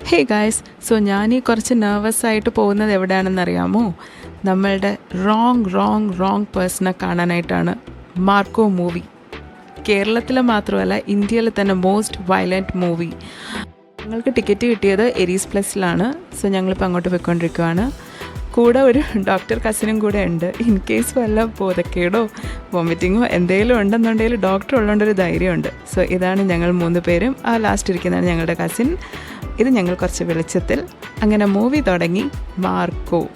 Hey guys so ഞാൻ ഈ കുറച്ച് നെർവസ് ആയിട്ട് പോകുന്നത് എവിടെയാണെന്ന് അറിയാമോ നമ്മളുടെ റോങ് റോങ് റോങ് പേഴ്സണെ കാണാനായിട്ടാണ് മാർക്കോ മൂവി കേരളത്തിൽ മാത്രമല്ല ഇന്ത്യയിലെ തന്നെ മോസ്റ്റ് വയലന്റ് മൂവി ഞങ്ങൾക്ക് ടിക്കറ്റ് കിട്ടിയത് എരീസ് പ്ലസിലാണ് സോ ഞങ്ങളിപ്പോൾ അങ്ങോട്ട് പോയിക്കൊണ്ടിരിക്കുകയാണ് കൂടെ ഒരു ഡോക്ടർ കസിനും കൂടെ ഉണ്ട്. ഇൻ കേസ് വല്ല ബോധക്കേടോ വോമിറ്റിങ്ങോ എന്തെങ്കിലും ഉണ്ടെന്നുണ്ടെങ്കിൽ ഡോക്ടർ ഉള്ളതുകൊണ്ടൊരു ധൈര്യമുണ്ട്. സോ ഇതാണ് ഞങ്ങൾ മൂന്ന് പേരും. ആ ലാസ്റ്റ് ഇരിക്കുന്നതാണ് ഞങ്ങളുടെ കസിൻ ഇത് ഞങ്ങൾ കുറച്ച് വെളിച്ചത്തിൽ അങ്ങനെ മൂവി തുടങ്ങി മാർക്കോ.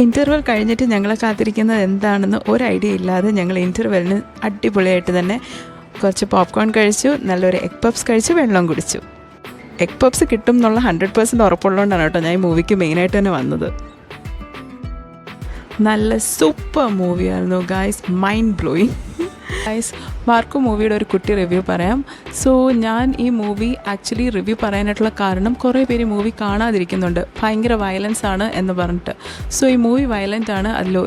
ഇന്റർവെൽ കഴിഞ്ഞിട്ട് ഞങ്ങളെ കാത്തിരിക്കുന്നത് എന്താണെന്ന് ഒരു ഐഡിയ ഇല്ലാതെ ഞങ്ങൾ ഇന്റർവെല്ലിന് അടിപൊളിയായിട്ട് തന്നെ കുറച്ച് പോപ്കോൺ കഴിച്ചു നല്ലൊരു എഗ് പപ്സ് കഴിച്ചു വെള്ളം കുടിച്ചു. എഗ് പപ്സ് കിട്ടും എന്നുള്ള ഹൺഡ്രഡ് പേഴ്സന്റ് ഉറപ്പുള്ളതുകൊണ്ടാണ് കേട്ടോ ഞാൻ ഈ മൂവിക്ക് മെയിനായിട്ട് തന്നെ വന്നത്. നല്ല super മൂവിയായിരുന്നു guys mind blowing guys Marco മൂവിയുടെ ഒരു കുട്ടി റിവ്യൂ പറയാം. സോ ഞാൻ ഈ മൂവി ആക്ച്വലി റിവ്യൂ പറയാനായിട്ടുള്ള കാരണം കുറേ പേര് മൂവി കാണാതിരിക്കുന്നുണ്ട്. ഭയങ്കര വയലൻസ് ആണ് എന്ന് പറഞ്ഞിട്ട്. സോ ഈ മൂവി വയലന്റ് ആണ്. അതിൽ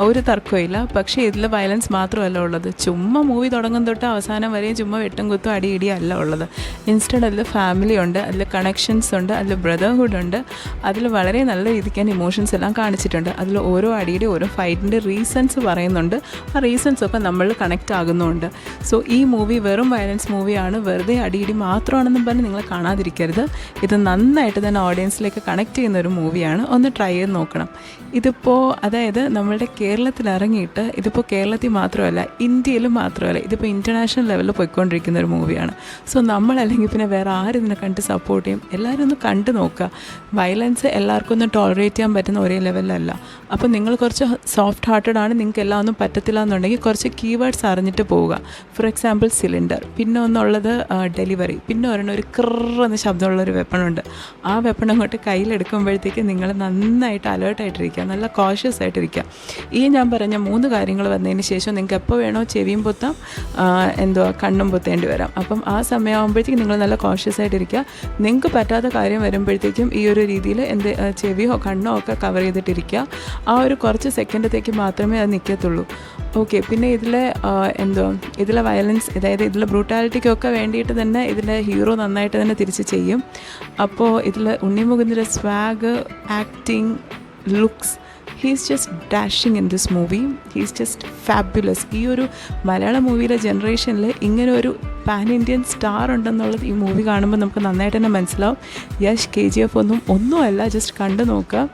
ഒരു തർക്കമില്ല പക്ഷേ ഇതിൽ വയലൻസ് മാത്രമല്ല ഉള്ളത്. ചുമ്മാ മൂവി തുടങ്ങും തൊട്ട് അവസാനം വരെയും ചുമ്മാ വെട്ടും കുത്തും അടി ഇടി അല്ല ഉള്ളത്. ഇൻസ്റ്റഡ് അതിൽ ഫാമിലി ഉണ്ട് അതിൽ കണക്ഷൻസ് ഉണ്ട് അതിൽ ബ്രദർഹുഡ് ഉണ്ട്. അതിൽ വളരെ നല്ല രീതിക്ക് തന്നെ ഇമോഷൻസ് എല്ലാം കാണിച്ചിട്ടുണ്ട്. അതിൽ ഓരോ അടിയുടെ ഓരോ ഫൈറ്റിന്റെ റീസൺസ് പറയുന്നുണ്ട്. ആ റീസൺസ് ഒക്കെ നമ്മൾ കണക്റ്റ് ആകുന്നുണ്ട് സോ ഈ മൂവി വെറും വയലൻസ് മൂവിയാണ് വെറുതെ അടിയിടി മാത്രമാണെന്നും പറഞ്ഞ് നിങ്ങൾ കാണാതിരിക്കരുത്. ഇത് നന്നായിട്ട് തന്നെ ഓഡിയൻസിലേക്ക് കണക്ട് ചെയ്യുന്ന ഒരു മൂവിയാണ് ഒന്ന് ട്രൈ ചെയ്ത് നോക്കണം. ഇതിപ്പോൾ അതായത് നമ്മളുടെ കേരളത്തിൽ ഇറങ്ങിയിട്ട് ഇതിപ്പോൾ കേരളത്തിൽ മാത്രമല്ല ഇന്ത്യയിലും മാത്രമല്ല ഇതിപ്പോൾ ഇന്റർനാഷണൽ ലെവലിൽ പോയിക്കൊണ്ടിരിക്കുന്ന ഒരു മൂവിയാണ് സോ നമ്മളല്ലെങ്കിൽ പിന്നെ വേറെ ആരും ഇതിനെ കണ്ട് സപ്പോർട്ട് ചെയ്യും? എല്ലാവരും ഒന്ന് കണ്ടു നോക്കുക. വയലൻസ് എല്ലാവർക്കും ഒന്ന് ടോളറേറ്റ് ചെയ്യാൻ പറ്റുന്ന ഒരേ ലെവലിലല്ല അപ്പോൾ നിങ്ങൾ കുറച്ച് സോഫ്റ്റ് ഹാർട്ടഡ് ആണ്. നിങ്ങൾക്ക് എല്ലാം ഒന്നും പറ്റത്തില്ല എന്നുണ്ടെങ്കിൽ കുറച്ച് കീവേഡ്സ് അറിഞ്ഞിട്ട് പോവുക. ഫോർ എക്സാമ്പിൾ സിലിണ്ടർ പിന്നെ ഒന്നുള്ളത് ഡെലിവറി പിന്നെ ഒരെണ്ണം ഒരു ക്രെന്ന് ശബ്ദമുള്ള ഒരു വെപ്പണുണ്ട് ആ വെപ്പൺ അങ്ങോട്ട് കയ്യിലെടുക്കുമ്പോഴത്തേക്ക് നിങ്ങൾ നന്നായിട്ട് അലേർട്ടായിട്ടിരിക്കുക നല്ല കോഷ്യസ് ആയിട്ടിരിക്കുക. ഈ ഞാൻ പറഞ്ഞ മൂന്ന് കാര്യങ്ങൾ വന്നതിന് ശേഷം നിങ്ങൾക്ക് എപ്പോൾ വേണോ ചെവിയും പൊത്താം എന്തോ കണ്ണും പൊത്തേണ്ടി വരാം. അപ്പം ആ സമയമാകുമ്പോഴത്തേക്കും നിങ്ങൾ നല്ല കോഷ്യസ് ആയിട്ടിരിക്കുക. നിങ്ങൾക്ക് പറ്റാത്ത കാര്യം വരുമ്പോഴത്തേക്കും ഈ ഒരു രീതിയിൽ എന്ത് ചെവിയോ കണ്ണോ ഒക്കെ കവർ ചെയ്തിട്ടിരിക്കുക. ആ ഒരു കുറച്ച് സെക്കൻഡത്തേക്ക് മാത്രമേ അത് നിൽക്കത്തുള്ളൂ ഓക്കെ പിന്നെ ഇതിലെ എന്തോ ഇതിലെ വയലൻസ് അതായത് ഇതിലെ ബ്രൂട്ടാലിറ്റിക്കൊക്കെ വേണ്ടിയിട്ട് തന്നെ ഇതിന്റെ ഹീറോ നന്നായിട്ട് തന്നെ തിരിച്ച് ചെയ്യും. അപ്പോൾ ഇതിൽ ഉണ്ണിമുകുന്ദന്റെ swag acting looks he's just dashing in this movie he's just fabulous ഈ ഒരു മലയാള മൂവിയിലെ ജനറേഷനിൽ ഇങ്ങനെ ഒരു പാൻ ഇന്ത്യൻ സ്റ്റാർ ഉണ്ടെന്നുള്ളത് ഈ മൂവി കാണുമ്പോൾ നമുക്ക് നന്നായിട്ട് തന്നെ മനസ്സിലാവും. യശ് കെ ജി എഫ് ഒന്നും ഒന്നുമല്ല ജസ്റ്റ് കണ്ടു നോക്കുക.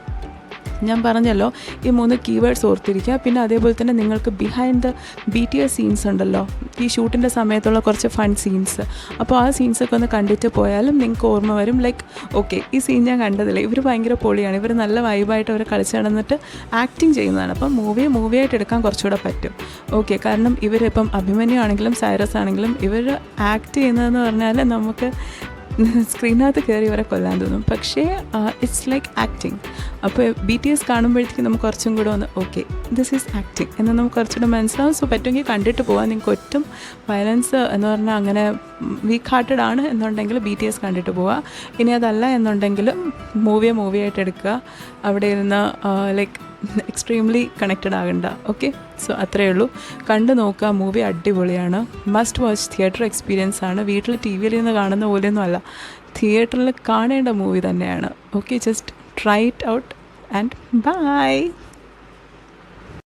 ഞാൻ പറഞ്ഞല്ലോ ഈ മൂന്ന് കീവേഡ്സ് ഓർത്തിരിക്കുക. പിന്നെ അതേപോലെ തന്നെ നിങ്ങൾക്ക് behind the B T S scenes ഉണ്ടല്ലോ. ഈ ഷൂട്ടിന്റെ സമയത്തുള്ള കുറച്ച് ഫൺ സീൻസ് അപ്പോൾ ആ സീൻസൊക്കെ ഒന്ന് കണ്ടിട്ട് പോയാലും നിങ്ങൾക്ക് ഓർമ്മ വരും. ലൈക്ക് ഓക്കെ ഈ സീൻ ഞാൻ കണ്ടതില്ല. ഇവർ ഭയങ്കര പൊളിയാണ്. ഇവർ നല്ല വൈബായിട്ട് അവർ കളിച്ച് നടന്നിട്ട് ആക്ടിങ് ചെയ്യുന്നതാണ്. അപ്പം മൂവി മൂവിയായിട്ട് എടുക്കാൻ കുറച്ചുകൂടെ പറ്റും. ഓക്കെ കാരണം ഇവരിപ്പം അഭിമന്യു ആണെങ്കിലും സൈറസ് ആണെങ്കിലും ഇവർ ആക്ട് ചെയ്യുന്നതെന്ന് പറഞ്ഞാൽ നമുക്ക് സ്ക്രീനകത്ത് കയറി ഇവരെ കൊല്ലാൻ തോന്നും. പക്ഷേ ഇറ്റ്സ് ലൈക്ക് ആക്ടിങ് അപ്പോൾ ബി ടി എസ് കാണുമ്പോഴത്തേക്കും നമുക്ക് കുറച്ചും കൂടെ ഒന്ന് ഓക്കെ ദിസ് ഈസ് ആക്ടിങ് എന്ന് നമുക്ക് കുറച്ചുകൂടെ മനസ്സിലാവും. സോ പറ്റുമെങ്കിൽ കണ്ടിട്ട് പോകാം നിങ്ങൾക്ക് ഒറ്റും വയലൻസ് എന്ന് പറഞ്ഞാൽ അങ്ങനെ വീക്ക് ഹാർട്ടഡ് ആണ് എന്നുണ്ടെങ്കിൽ ബി ടി എസ് കണ്ടിട്ട് പോവുക ഇനി അതല്ല എന്നുണ്ടെങ്കിൽ മൂവിയെ മൂവിയായിട്ട് എടുക്കുക. അവിടെ ഇരുന്ന് ലൈക്ക് എക്സ്ട്രീംലി കണക്റ്റഡ് ആകണ്ട. ഓക്കെ സോ അത്രയേ ഉള്ളൂ. കണ്ടു നോക്കുക. മൂവി അടിപൊളിയാണ്. മസ്റ്റ് വാച്ച് തിയേറ്റർ എക്സ്പീരിയൻസ് ആണ്. വീട്ടിൽ ടി വിയിൽ നിന്ന് കാണുന്ന പോലെയൊന്നും അല്ല. തിയേറ്ററിൽ കാണേണ്ട മൂവി തന്നെയാണ്. Okay just try it out and bye